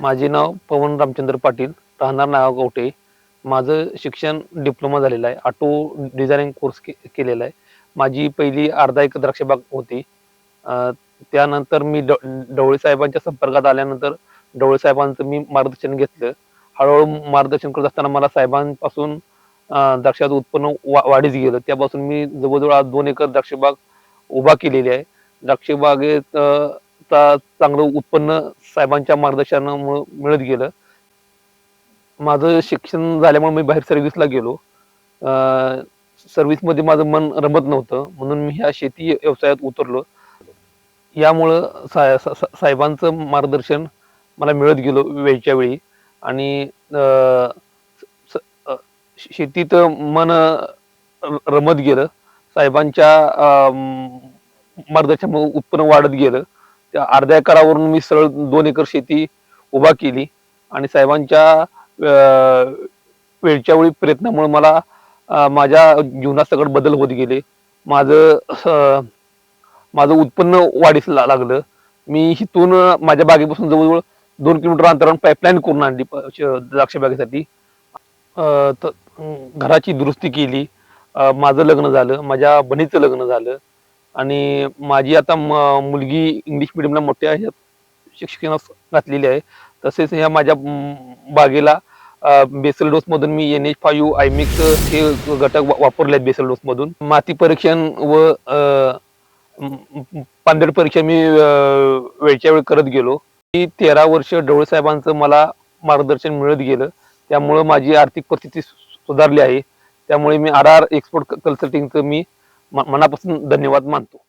माझे नाव पवन रामचंद्र पाटील राहणार नागावकवटे माझं शिक्षण डिप्लोमा झालेलं आहे. ऑटो डिझायनिंग कोर्स के केलेला आहे. माझी पहिली अर्धा एक द्राक्षबाग होती. त्यानंतर मी ड ढवळे साहेबांच्या संपर्कात आल्यानंतर ढवळे साहेबांचं मी मार्गदर्शन घेतलं. हळूहळू मार्गदर्शन करत असताना मला साहेबांपासून द्राक्षाचं उत्पन्न वा वाढीच गेलं. त्यापासून मी जवळजवळ आज दोन एकर द्राक्षबाग उभा केलेली आहे. द्राक्षबागेत चांगलं उत्पन्न साहेबांच्या मार्गदर्शनामुळे मिळत गेलं. माझं शिक्षण झाल्यामुळे मी बाहेर सर्व्हिसला गेलो. सर्व्हिसमध्ये माझं मन रमत नव्हतं. म्हणून मी ह्या शेती व्यवसायात उतरलो. यामुळं सा सा- सा- साहेबांचं मार्गदर्शन मला मिळत गेलो वेळच्या वेळी. आणि अं, शेतीत मन रमत गेलं. साहेबांच्या अं, मार्गदर्शनामुळे उत्पन्न वाढत गेलं. अर्ध्या एकरावरून मी सरळ दोन एकर शेती उभा केली. आणि साहेबांच्या वेळच्या वेळी प्रयत्नामुळे मला माझ्या जीवनात सगळं बदल होत गेले. माझं माझं उत्पन्न वाढीस लागलं. मी इथून माझ्या बागेपासून जवळजवळ दोन किलोमीटर अंतरावर पाईपलाईन करून आणली द्राक्ष बागेसाठी. घराची दुरुस्ती केली. माझं लग्न झालं. माझ्या बहिणीचं लग्न झालं. आणि माझी आता म- मुलगी इंग्लिश मिडियमला मोठ्या ह्या शिक्षणास घातलेली आहे. तसेच ह्या माझ्या बागेला बेसल डोस मधून मी एन एच फायू आयमिक्स हे घटक वापरले आहेत बेसल डोस मधून. माती परीक्षण व पांदड परीक्षा मी वेळच्या वेळ करत गेलो. मी तेरा वर्ष ढवळे साहेबांचं मला मार्गदर्शन मिळत गेलं. त्यामुळं माझी आर्थिक परिस्थिती सु- सुधारली आहे. त्यामुळे मी आर आर एक्सपोर्ट कन्सल्टिंगचं मी मनापासून धन्यवाद मानतो.